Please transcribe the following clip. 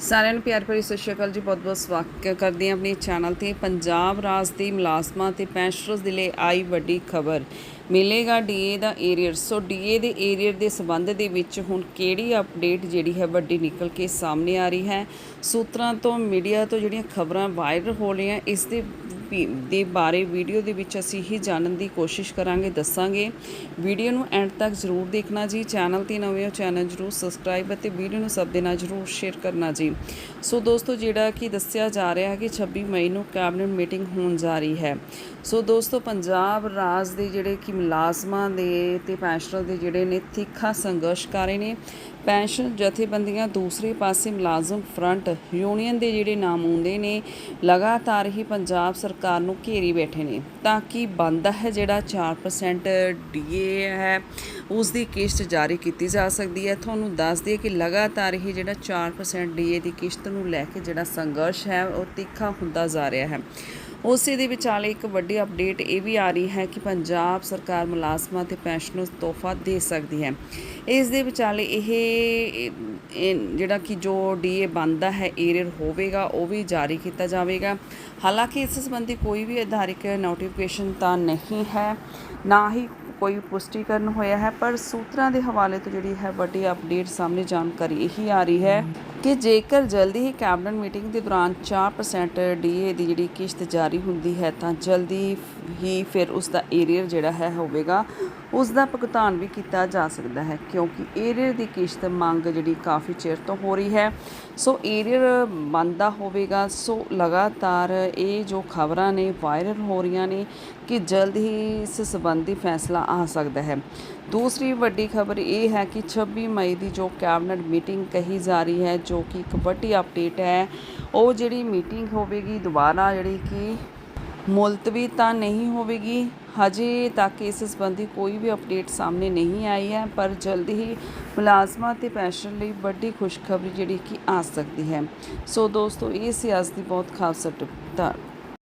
ਸਾਰਿਆਂ ਨੂੰ ਪਿਆਰ ਭਰੀ ਸਤਿ ਸ਼੍ਰੀ ਅਕਾਲ ਜੀ, ਬਹੁਤ ਬਹੁਤ ਸਵਾਗਤ ਕਰਦੇ ਹਾਂ ਆਪਣੇ ਚੈਨਲ ਤੇ ਪੰਜਾਬ ਰਾਜ ਦੇ ਮੁਲਾਜ਼ਮਾਂ ਤੇ ਪੈਨਸ਼ਨਰਸ ਦੇ ਲਈ ਆਈ ਵੱਡੀ ਖਬਰ। ਮਿਲੇਗਾ ਡੀਏ ਦਾ ਏਰੀਅਰ। ਸੋ ਡੀਏ ਦੇ ਏਰੀਅਰ ਦੇ ਸਬੰਧ ਦੇ ਵਿੱਚ ਹੁਣ ਕਿਹੜੀ ਅਪਡੇਟ ਜਿਹੜੀ ਹੈ ਵੱਡੀ ਨਿਕਲ ਕੇ ਸਾਹਮਣੇ ਆ ਰਹੀ ਹੈ? ਸੂਤਰਾਂ ਤੋਂ, ਮੀਡੀਆ ਤੋਂ ਜਿਹੜੀਆਂ ਖਬਰਾਂ ਵਾਇਰਲ ਹੋ ਰਹੀਆਂ, ਇਸ ਦੇ ਦੇ ਬਾਰੇ ਵੀਡੀਓ ਦੇ ਵਿੱਚ ਅਸੀਂ ਹੀ ਜਾਣਨ ਦੀ ਕੋਸ਼ਿਸ਼ ਕਰਾਂਗੇ, ਦੱਸਾਂਗੇ। ਵੀਡੀਓ ਨੂੰ ਐਂਡ ਤੱਕ ਜ਼ਰੂਰ ਦੇਖਣਾ ਜੀ। ਚੈਨਲ ਤੇ ਨਵੇਂ ਹੋ ਚੈਨਲ ਜ਼ਰੂਰ ਸਬਸਕ੍ਰਾਈਬ ਅਤੇ ਵੀਡੀਓ ਨੂੰ ਸਭ ਦੇ ਨਾਲ ਜ਼ਰੂਰ ਸ਼ੇਅਰ ਕਰਨਾ ਜੀ। ਸੋ ਦੋਸਤੋ, ਜਿਹੜਾ ਕਿ ਦੱਸਿਆ ਜਾ ਰਿਹਾ ਹੈ ਕਿ 26 ਮਈ ਨੂੰ ਕੈਬਨਿਟ ਮੀਟਿੰਗ ਹੋਣ ਜਾ ਰਹੀ ਹੈ। ਸੋ ਦੋਸਤੋ, ਪੰਜਾਬ ਰਾਜ ਦੇ ਜਿਹੜੇ ਕਿ ਮੁਲਾਜ਼ਮਾਂ ਦੇ ਤੇ ਪੈਨਸ਼ਨਰ ਦੇ ਜਿਹੜੇ ਨੇ ਤਿੱਖਾ ਸੰਘਰਸ਼ ਕਰ ਰਹੇ ਨੇ। ਪੈਨਸ਼ਨ ਜਥੇਬੰਦੀਆਂ ਦੂਸਰੇ ਪਾਸੇ ਮੁਲਾਜ਼ਮ ਫਰੰਟ ਯੂਨੀਅਨ ਦੇ ਜਿਹੜੇ ਨਾਮ ਆਉਂਦੇ ਨੇ, ਲਗਾਤਾਰ ਹੀ ਪੰਜਾਬ ਸਰਕਾਰ ਨੂੰ ਘੇਰੀ ਬੈਠੇ ਨੇ, ਤਾਂ ਕਿ ਬੰਦਾ ਹੈ ਜਿਹੜਾ 4% ਡੀਏ ਹੈ ਉਸ ਦੀ ਕਿਸ਼ਤ ਜਾਰੀ ਕੀਤੀ ਜਾ ਸਕਦੀ ਹੈ। ਤੁਹਾਨੂੰ ਦੱਸ ਦਈਏ ਕਿ ਲਗਾਤਾਰ ਹੀ ਜਿਹੜਾ 4% ਡੀਏ ਦੀ ਕਿਸ਼ਤ ਨੂੰ ਲੈ ਕੇ ਜਿਹੜਾ ਸੰਘਰਸ਼ ਹੈ, ਉਹ ਤਿੱਖਾ ਹੁੰਦਾ ਜਾ ਰਿਹਾ ਹੈ। ਉਸੇ ਦੇ ਵਿਚਾਲੇ ਇੱਕ ਵੱਡੀ ਅਪਡੇਟ ਇਹ ਵੀ ਆ ਰਹੀ ਹੈ ਕਿ ਪੰਜਾਬ ਸਰਕਾਰ ਮੁਲਾਜ਼ਮਾਂ ਤੇ ਪੈਨਸ਼ਨਰਸ ਤੋਹਫਾ ਦੇ ਸਕਦੀ ਹੈ। ਇਸ ਦੇ ਵਿਚਾਲੇ ਇਹ ਜਿਹੜਾ ਕਿ ਜੋ ਡੀਏ ਬੰਦਾ ਹੈ ਏਰੀਅਰ ਹੋਵੇਗਾ, ਉਹ ਵੀ ਜਾਰੀ ਕੀਤਾ ਜਾਵੇਗਾ। ਹਾਲਾਂਕਿ ਇਸ ਸੰਬੰਧੀ ਕੋਈ ਵੀ ਆਧਾਰਿਕ ਨੋਟੀਫਿਕੇਸ਼ਨ ਤਾਂ ਨਹੀਂ ਹੈ। ਨਾ ਹੀ ਕੋਈ ਪੁਸ਼ਟੀਕਰਨ ਹੋਇਆ ਹੈ, ਪਰ ਸੂਤਰਾਂ ਦੇ ਹਵਾਲੇ ਤੋਂ ਜਿਹੜੀ ਹੈ ਵੱਡੀ ਅਪਡੇਟ ਸਾਹਮਣੇ ਜਾਣਕਾਰੀ ਇਹੀ ਆ ਰਹੀ ਹੈ ਕਿ ਜੇਕਰ ਜਲਦੀ ਹੀ ਕੈਬਨਿਟ ਮੀਟਿੰਗ ਦੇ ਦੌਰਾਨ 4% ਡੀਏ ਦੀ ਜਿਹੜੀ ਕਿਸ਼ਤ ਜਾਰੀ ਹੁੰਦੀ ਹੈ, ਤਾਂ ਜਲਦੀ ਹੀ ਫਿਰ ਉਸ ਦਾ ਏਰੀਅਰ ਜਿਹੜਾ ਹੈ ਹੋਵੇਗਾ, ਉਸ ਦਾ ਭੁਗਤਾਨ ਵੀ ਕੀਤਾ ਜਾ ਸਕਦਾ ਹੈ, ਕਿਉਂਕਿ ਏਰੀਅਰ ਦੀ ਕਿਸ਼ਤ ਮੰਗ ਜਿਹੜੀ ਕਾਫੀ ਚਿਰ ਤੋਂ ਹੋ ਰਹੀ ਹੈ। ਸੋ ਏਰੀਅਰ ਬੰਦਾ ਹੋਵੇਗਾ। ਸੋ ਲਗਾਤਾਰ ਇਹ ਜੋ ਖਬਰਾਂ ਨੇ ਵਾਇਰਲ ਹੋ ਰਹੀਆਂ ਨੇ ਕਿ ਜਲਦ ਹੀ ਇਸ ਸੰਬੰਧੀ ਫੈਸਲਾ ਆ ਸਕਦਾ ਹੈ। ਦੂਸਰੀ ਵੱਡੀ ਖਬਰ ਇਹ ਹੈ ਕਿ 26 ਮਈ ਦੀ ਜੋ ਕੈਬਨਿਟ ਮੀਟਿੰਗ ਕਹੀ ਜਾ ਰਹੀ ਹੈ, ਜੋ ਕਿ ਇੱਕ ਵੱਡੀ ਅਪਡੇਟ ਹੈ, ਉਹ ਜਿਹੜੀ ਮੀਟਿੰਗ ਹੋਵੇਗੀ ਦੁਬਾਰਾ ਜਿਹੜੀ ਕਿ ਮੁਲਤਵੀ ਤਾਂ ਨਹੀਂ ਹੋਵੇਗੀ, ਹਜੇ ਤੱਕ ਇਸ ਸੰਬੰਧੀ ਕੋਈ ਵੀ ਅਪਡੇਟ ਸਾਹਮਣੇ ਨਹੀਂ ਆਈ ਹੈ, ਪਰ ਜਲਦੀ ਹੀ ਮੁਲਾਜ਼ਮਾਂ ਤੇ ਪੈਨਸ਼ਨ ਲਈ ਵੱਡੀ ਖੁਸ਼ਖਬਰੀ ਜਿਹੜੀ ਕਿ ਆ ਸਕਦੀ ਹੈ। ਸੋ ਦੋਸਤੋ, ਇਹ ਸੀ ਅੱਜ ਦੀ ਬਹੁਤ ਖਾਸ ਅਪਡੇਟ